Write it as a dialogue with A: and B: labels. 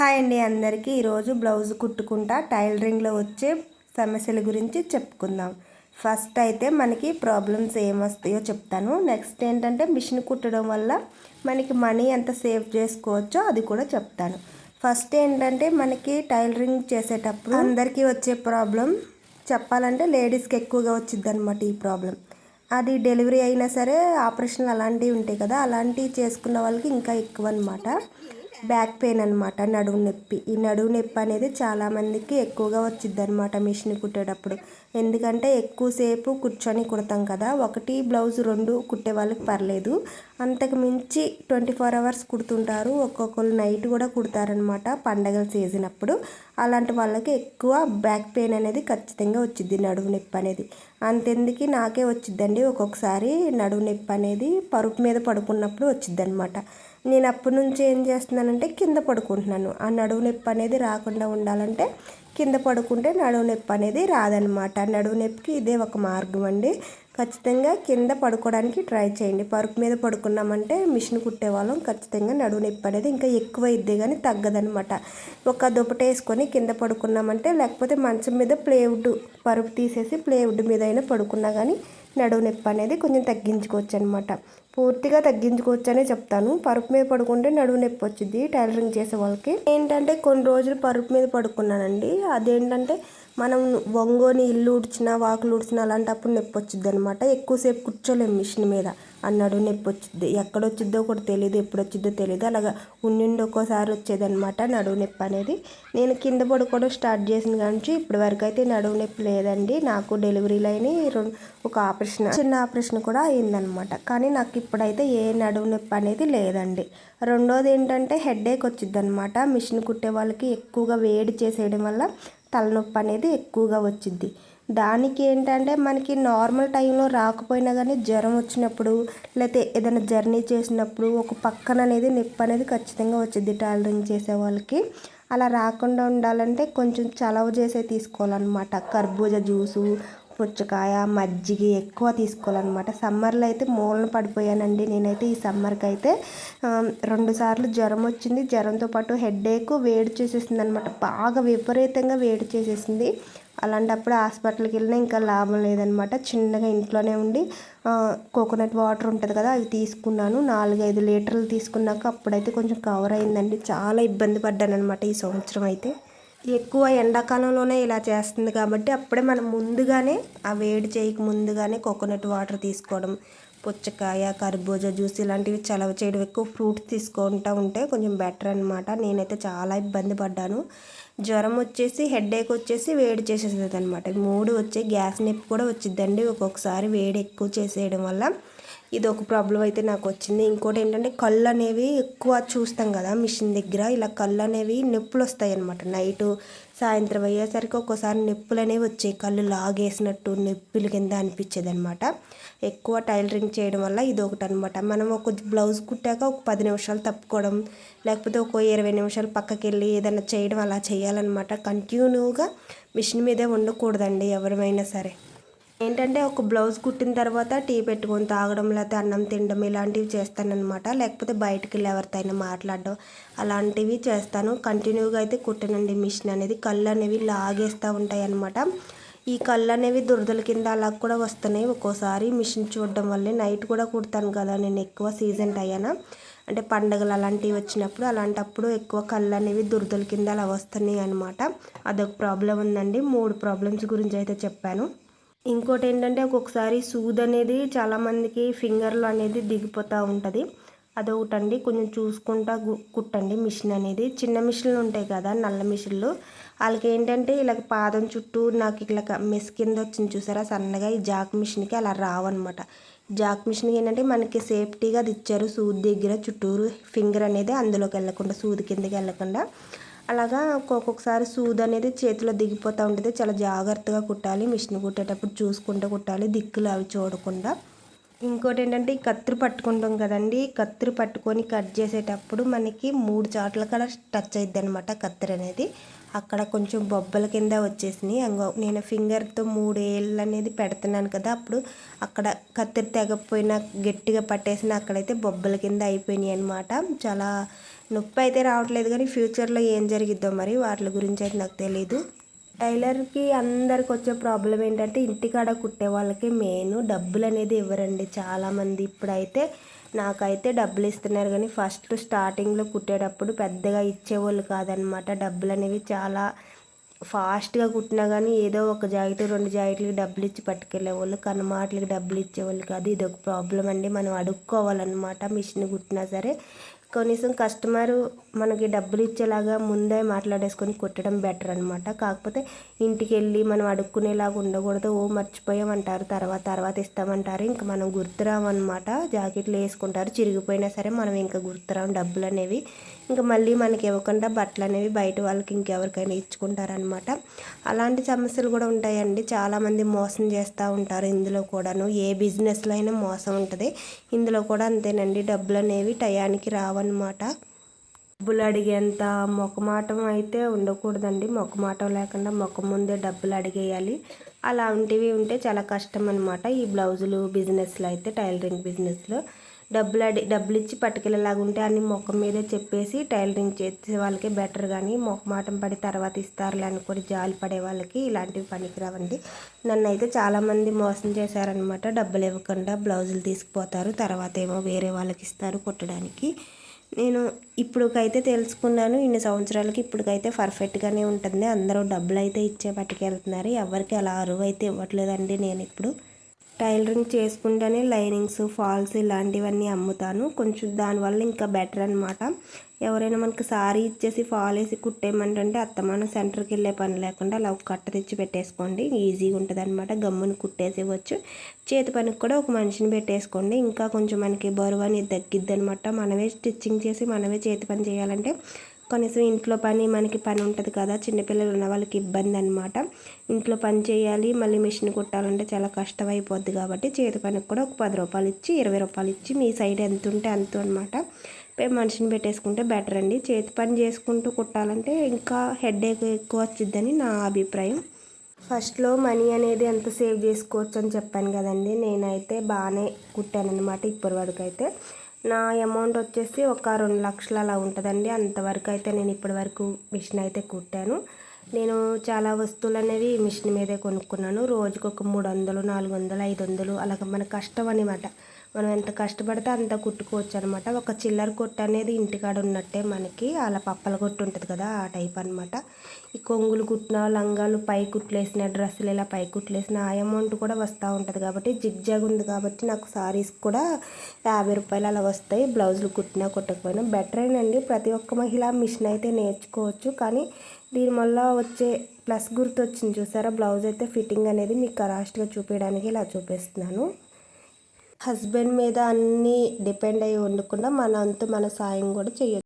A: Hi అండి అందరికీ. ఈరోజు బ్లౌజ్ కుట్టుకుంటా టైలరింగ్లో వచ్చే సమస్యల గురించి చెప్పుకుందాం. ఫస్ట్ అయితే మనకి ప్రాబ్లమ్స్ ఏమొస్తాయో చెప్తాను. నెక్స్ట్ ఏంటంటే మిషన్ కుట్టడం వల్ల మనకి మనీ ఎంత సేవ్ చేసుకోవచ్చో అది కూడా చెప్తాను. ఫస్ట్ ఏంటంటే మనకి టైలరింగ్ చేసేటప్పుడు అందరికీ వచ్చే ప్రాబ్లం చెప్పాలంటే లేడీస్కి ఎక్కువగా వచ్చింది అనమాట ఈ ప్రాబ్లం అది డెలివరీ అయినా సరే ఆపరేషన్లు అలాంటివి ఉంటాయి కదా అలాంటివి చేసుకున్న వాళ్ళకి ఇంకా ఎక్కువ అనమాట బ్యాక్ పెయిన్ అనమాట నడువు నొప్పి. ఈ నడువు నొప్పి అనేది చాలామందికి ఎక్కువగా వచ్చింది అనమాట మిషన్ కుట్టేటప్పుడు. ఎందుకంటే ఎక్కువసేపు కూర్చొని కుడతాం కదా ఒకటి బ్లౌజ్ రెండు కుట్టే వాళ్ళకి పర్లేదు. అంతకు మించి ట్వంటీ ఫోర్ అవర్స్ కుడుతుంటారు. ఒక్కొక్కరు నైట్ కూడా కుడతారనమాట పండగల సీజన్ అప్పుడు. అలాంటి వాళ్ళకి ఎక్కువ బ్యాక్ పెయిన్ అనేది ఖచ్చితంగా వచ్చింది నడువు నొప్పి అనేది. అంతెందుకు నాకే వచ్చిద్దండి. ఒక్కొక్కసారి నడువు నొప్పి అనేది పరుపు మీద పడుకున్నప్పుడు వచ్చిద్ది అనమాట నేను అప్పటి నుంచి ఏం చేస్తున్నానంటే కింద పడుకుంటున్నాను. ఆ నడువు నొప్పి అనేది రాకుండా ఉండాలంటే కింద పడుకుంటే నడువు నొప్పి అనేది రాదనమాట నడువు నొప్పికి ఇదే ఒక మార్గం అండి. ఖచ్చితంగా కింద పడుకోవడానికి ట్రై చేయండి. పరుపు మీద పడుకున్నామంటే మిషన్ కుట్టేవాళ్ళం. ఖచ్చితంగా నడువు నొప్పి అనేది ఇంకా ఎక్కువ ఇద్దే కానీ తగ్గదనమాట ఒక దుప్పట వేసుకొని కింద పడుకున్నామంటే లేకపోతే మంచం మీద ప్లేవుడ్ పరుపు తీసేసి ప్లేవుడ్ మీద అయినా పడుకున్నా కానీ నడువు నొప్పి అనేది కొంచెం తగ్గించుకోవచ్చు అనమాట పూర్తిగా తగ్గించుకోవచ్చనే చెప్తాను. పరుపు మీద పడుకుంటే నడువు నొప్పి వచ్చింది టైలరింగ్ చేసే వాళ్ళకి. ఏంటంటే కొన్ని రోజులు పరుపు మీద పడుకున్నానండి. అదేంటంటే మనం వంగోని ఇల్లు ఉడిచినా వాకులు ఉడిచినా అలాంటప్పుడు నొప్పి వచ్చింది అనమాట ఎక్కువసేపు కూర్చోలేము మిషన్ మీద. అన్నాడు నొప్పి వచ్చింది ఎక్కడ వచ్చిద్దో. కూడా తెలియదు ఎప్పుడు వచ్చిద్దో తెలియదు అలాగా ఉండి ఒక్కోసారి వచ్చేదనమాట నడువు నొప్పి అనేది. నేను కింద పడుకోవడం స్టార్ట్ చేసిన కానీ ఇప్పటి వరకు అయితే నడువు నొప్పి లేదండి. నాకు డెలివరీలు అయినాయి. ఒక ఆపరేషన్ చిన్న ఆపరేషన్ కూడా అయిందనమాట. కానీ నాకు ఇప్పుడైతే ఏ నడువు నొప్పి అనేది లేదండి. రెండోది ఏంటంటే హెడేక్ వచ్చింది అనమాట మిషన్ కుట్టే వాళ్ళకి ఎక్కువగా వేడి చేసేయడం వల్ల తలనొప్పి అనేది ఎక్కువగా వచ్చింది దానికి ఏంటంటే మనకి నార్మల్ టైంలో రాకపోయినా కానీ జ్వరం వచ్చినప్పుడు లేకపోతే ఏదైనా జర్నీ చేసినప్పుడు ఒక పక్కన అనేది నొప్పి అనేది ఖచ్చితంగా వచ్చింది టైలరింగ్ చేసే వాళ్ళకి. అలా రాకుండా ఉండాలంటే కొంచెం చలవ చేసే తీసుకోవాలన్నమాట. కర్బూజా జ్యూసు పుచ్చకాయ మజ్జిగ ఎక్కువ తీసుకోవాలన్నమాట. సమ్మర్లో అయితే మూలన పడిపోయానండి నేనైతే ఈ సమ్మర్కి అయితే. రెండు సార్లు జ్వరం వచ్చింది. జ్వరంతో పాటు హెడేక్ వేడి చేసేసింది అనమాట బాగా విపరీతంగా వేడి చేసేసింది. అలాంటప్పుడు హాస్పిటల్కి వెళ్ళినా ఇంకా లాభం లేదనమాట చిన్నగా ఇంట్లోనే ఉండి కోకోనట్ వాటర్ ఉంటుంది కదా అవి తీసుకున్నాను. నాలుగైదు లీటర్లు తీసుకున్నాక అప్పుడైతే కొంచెం కవర్ అయిందండి. చాలా ఇబ్బంది పడ్డాను అనమాట ఈ సంవత్సరం అయితే. ఎక్కువ ఎండాకాలంలోనే ఇలా చేస్తుంది కాబట్టి అప్పుడే మనం ముందుగానే ఆ వేడి చేయక ముందుగానే కోకోనట్ వాటర్ తీసుకోవడం పుచ్చకాయ కర్బూజా జ్యూస్ ఇలాంటివి చలవ చేయడం ఎక్కువ ఫ్రూట్స్ తీసుకుంటూ ఉంటే కొంచెం బెటర్ అనమాట నేనైతే చాలా ఇబ్బంది పడ్డాను. జ్వరం వచ్చేసి హెడేక్ వచ్చేసి వేడి చేసేసేది అనమాట మూడు వచ్చే గ్యాస్ నొప్పి కూడా వచ్చిద్దండి ఒక్కొక్కసారి వేడి ఎక్కువ చేసేయడం వల్ల. ఇది ఒక ప్రాబ్లం అయితే నాకు వచ్చింది ఇంకోటి ఏంటంటే కళ్ళు అనేవి ఎక్కువ చూస్తాం కదా మిషన్ దగ్గర. ఇలా కళ్ళు అనేవి నొప్పులు వస్తాయి అనమాట నైటు సాయంత్రం అయ్యేసరికి ఒక్కోసారి నొప్పులు అనేవి వచ్చాయి. కళ్ళు లాగేసినట్టు నొప్పుల కింద అనిపించేది అనమాట ఎక్కువ టైలరింగ్ చేయడం వల్ల ఇది ఒకటి అనమాట మనం ఒక బ్లౌజ్ కుట్టాక ఒక పది నిమిషాలు తప్పుకోవడం లేకపోతే ఒక ఇరవై నిమిషాలు పక్కకి వెళ్ళి ఏదైనా చేయడం అలా చేయాలన్నమాట. కంటిన్యూగా మిషన్ మీదే ఉండకూడదండి ఎవరిమైనా సరే. ఏంటంటే ఒక బ్లౌజ్ కుట్టిన తర్వాత టీ పెట్టుకొని తాగడం లేకపోతే అన్నం తినడం ఇలాంటివి చేస్తానన్నమాట. లేకపోతే బయటికి వెళ్ళి ఎవరితో మాట్లాడడం అలాంటివి చేస్తాను. కంటిన్యూగా అయితే కుట్టనండి మిషన్ అనేది. కళ్ళు అనేవి లాగేస్తూ ఉంటాయి అన్నమాట ఈ కళ్ళు అనేవి దురదల కింద అలా కూడా వస్తున్నాయి. ఒక్కోసారి మిషన్ చూడడం వల్లే నైట్ కూడా కుడతాను కదా నేను ఎక్కువ సీజన్ అయ్యానా అంటే పండగలు అలాంటివి వచ్చినప్పుడు అలాంటప్పుడు ఎక్కువ కళ్ళు అనేవి దురదల కింద అలా వస్తున్నాయి అనమాట అదొక ప్రాబ్లం ఉందండి. మూడు ప్రాబ్లమ్స్ గురించి అయితే చెప్పాను. ఇంకోటి ఏంటంటే ఒక్కొక్కసారి సూద్ అనేది చాలామందికి ఫింగర్లు అనేది దిగిపోతూ ఉంటుంది. అదొకటండి. కొంచెం చూసుకుంటా కుట్టండి మిషన్ అనేది. చిన్న మిషన్లు ఉంటాయి కదా నల్ల మిషన్లు. వాళ్ళకి ఏంటంటే ఇలా పాదం చుట్టూ నాకు ఇలా మెస్ కింద వచ్చింది చూసారా? సన్నగా ఈ జాక్ మిషన్కి అలా రావన్నమాట. జాక్ మిషన్కి ఏంటంటే మనకి సేఫ్టీగా అది ఇచ్చారు సూద్ దగ్గర. చుట్టూరు ఫింగర్ అనేది అందులోకి వెళ్ళకుండా సూది కిందకి వెళ్ళకుండా. అలాగా ఒక్కొక్కసారి సూది అనేది చేతిలో దిగిపోతూ ఉంటుంది చాలా జాగ్రత్తగా కుట్టాలి మిషన్ కుట్టేటప్పుడు చూసుకుంటూ కుట్టాలి దిక్కులు అవి చూడకుండా. ఇంకోటి ఏంటంటే ఈ కత్తిరి పట్టుకుంటాం కదండి. కత్తిరి పట్టుకొని కట్ చేసేటప్పుడు మనకి మూడు చోట్ల కూడా టచ్ అయిద్ది అనమాట కత్తిరి అనేది. అక్కడ కొంచెం బొబ్బల కింద వచ్చేసినాయి. అంగో నేను ఫింగర్తో మూడు ఏళ్ళు అనేది పెడుతున్నాను కదా. అప్పుడు అక్కడ కత్తిరి తెగపోయినా గట్టిగా పట్టేసిన అక్కడైతే బొబ్బల కింద అయిపోయినాయి అనమాట చాలా నొప్పి అయితే రావట్లేదు కానీ ఫ్యూచర్లో ఏం జరిగిద్దో మరి వాటి గురించి అయితే నాకు తెలీదు. టైలర్కి అందరికి వచ్చే ప్రాబ్లం ఏంటంటే ఇంటికాడ కుట్టే వాళ్ళకి మెయిన్ డబ్బులు అనేది ఇవ్వరండి చాలామంది. ఇప్పుడైతే నాకైతే డబ్బులు ఇస్తున్నారు కానీ ఫస్ట్ స్టార్టింగ్లో కుట్టేటప్పుడు పెద్దగా ఇచ్చేవాళ్ళు కాదనమాట. డబ్బులు అనేవి చాలా ఫాస్ట్గా కుట్టినా కానీ ఏదో ఒక జాకెట్ రెండు జాకెట్లకి డబ్బులు ఇచ్చి పట్టుకెళ్ళేవాళ్ళు కనుమాటలకి డబ్బులు ఇచ్చేవాళ్ళు కాదు. ఇది ఒక ప్రాబ్లం అండి. మనం అడుక్కోవాలన్నమాట మిషన్ కుట్టినా సరే. కనీసం కస్టమరు మనకి డబ్బులు ఇచ్చేలాగా ముందే మాట్లాడేసుకొని కుట్టడం బెటర్ అనమాట కాకపోతే ఇంటికి వెళ్ళి మనం అడుక్కునేలాగా ఉండకూడదు. ఓ మర్చిపోయామంటారు తర్వాత తర్వాత ఇస్తామంటారు. ఇంకా మనం గుర్తురామన్నమాట జాకెట్లు వేసుకుంటారు చిరిగిపోయినా సరే మనం ఇంకా గుర్తురాం డబ్బులు అనేవి ఇంకా మళ్ళీ మనకి ఇవ్వకుండా బట్టలు అనేవి బయట వాళ్ళకి ఇంకెవరికైనా ఇచ్చుకుంటారనమాట అలాంటి సమస్యలు కూడా ఉంటాయండి. చాలామంది మోసం చేస్తూ ఉంటారు ఇందులో కూడాను. ఏ బిజినెస్లో అయినా మోసం ఉంటుంది. ఇందులో కూడా అంతేనండి. డబ్బులు అనేవి టయానికి రావన్నమాట డబ్బులు అడిగేంత మొక్కమాటం అయితే ఉండకూడదండి. మొక్కమాటం లేకుండా మొక్క ముందే డబ్బులు అడిగేయాలి. అలాంటివి ఉంటే చాలా కష్టం అనమాట ఈ బ్లౌజులు బిజినెస్లో అయితే టైలరింగ్ బిజినెస్లో. డబ్బులు అడి డబ్బులు ఇచ్చి పట్టుకెళ్ళేలాగా ఉంటే అన్ని మొక్క మీదే చెప్పేసి టైలరింగ్ చేసే వాళ్ళకి బెటర్ కానీ మొక్కమాటం పడి తర్వాత ఇస్తారులే అనుకుని జాలి పడే వాళ్ళకి ఇలాంటివి పనికిరావండి. నన్ను అయితే చాలామంది మోసం చేశారనమాట డబ్బులు ఇవ్వకుండా బ్లౌజులు తీసుకుపోతారు తర్వాత ఏమో వేరే వాళ్ళకి ఇస్తారు కుట్టడానికి. నేను ఇప్పుడుకైతే తెలుసుకున్నాను ఇన్ని సంవత్సరాలకి ఇప్పటికైతే పర్ఫెక్ట్గానే ఉంటుంది. అందరూ డబ్బులు అయితే ఇచ్చే పట్టుకెళ్తున్నారు. ఎవరికి అలా అరువు అయితే ఇవ్వట్లేదండి నేను ఇప్పుడు టైలరింగ్ చేసుకుంటేనే లైనింగ్స్ ఫాల్స్ ఇలాంటివన్నీ అమ్ముతాను. కొంచెం దానివల్ల ఇంకా బెటర్ అనమాట ఎవరైనా మనకి సారీ ఇచ్చేసి ఫాల్ వేసి కుట్టేయమంటే అత్తమాన సెంటర్కి వెళ్ళే పని లేకుండా అలా ఒక కట్ట తెచ్చి పెట్టేసుకోండి. ఈజీగా ఉంటుంది అనమాట గమ్ముని కుట్టేసేవచ్చు చేతి పనికి కూడా ఒక మనిషిని పెట్టేసుకోండి. ఇంకా కొంచెం మనకి బరువు అనేది తగ్గిద్ది అనమాట మనమే స్టిచ్చింగ్ చేసి మనమే చేతి పని చేయాలంటే కనీసం ఇంట్లో పని మనకి పని ఉంటుంది కదా చిన్నపిల్లలు ఉన్న వాళ్ళకి ఇబ్బంది అనమాట ఇంట్లో పని చేయాలి మళ్ళీ మిషన్ కుట్టాలంటే చాలా కష్టం అయిపోద్ది కాబట్టి చేతి పనికి కూడా ఒక పది రూపాయలు ఇచ్చి ఇరవై రూపాయలు ఇచ్చి మీ సైడ్ ఎంత ఉంటే అంత అనమాట మనిషిని పెట్టేసుకుంటే బెటర్ అండి. చేతి పని చేసుకుంటూ కుట్టాలంటే ఇంకా హెడేక్ ఎక్కువ వచ్చిద్దని నా అభిప్రాయం. ఫస్ట్లో మనీ అనేది ఎంత సేవ్ చేసుకోవచ్చు అని చెప్పాను కదండి. నేనైతే బాగానే కుట్టాను అనమాట ఇప్పటి వరకు అయితే. నా అమౌంట్ వచ్చేసి ఒక రెండు లక్షలు అలా ఉంటుందండి. అంతవరకు అయితే నేను ఇప్పటి వరకు మిషన్ అయితే కుట్టాను. నేను చాలా వస్తువులు అనేవి మిషన్ మీదే కొనుక్కున్నాను. రోజుకు ఒక మూడు వందలు నాలుగు వందలు ఐదు వందలు అలాగ మన కష్టం అనమాట మనం ఎంత కష్టపడితే అంత కుట్టుకోవచ్చు అనమాట ఒక చిల్లర కొట్టు అనేది ఇంటికాడ ఉన్నట్టే మనకి. అలా పప్పల కొట్టు ఉంటుంది కదా ఆ టైప్ అనమాట ఈ కొంగులు కుట్టిన లంగాలు పై కుట్లేసిన డ్రెస్సులు ఇలా పై కుట్లేసిన ఆ అమౌంట్ కూడా వస్తూ ఉంటుంది కాబట్టి జిగ్జాగ్ ఉంది కాబట్టి నాకు సారీస్ కూడా యాభై రూపాయలు అలా వస్తాయి. బ్లౌజులు కుట్టినా కుట్టకపోయినా బెటర్ బెటరేనండి ప్రతి ఒక్క మహిళ మిషన్ అయితే నేర్చుకోవచ్చు. కానీ దీనివల్ల వచ్చే ప్లస్ గుర్తు వచ్చింది చూసారా? బ్లౌజ్ అయితే ఫిట్టింగ్ అనేది మీకు కరాస్ట్గా చూపించడానికి ఇలా చూపిస్తున్నాను. హస్బెండ్ మీద అన్నీ డిపెండ్ అయ్యి ఉండకుండా మన అంతు మన సాయం కూడా చేయొచ్చు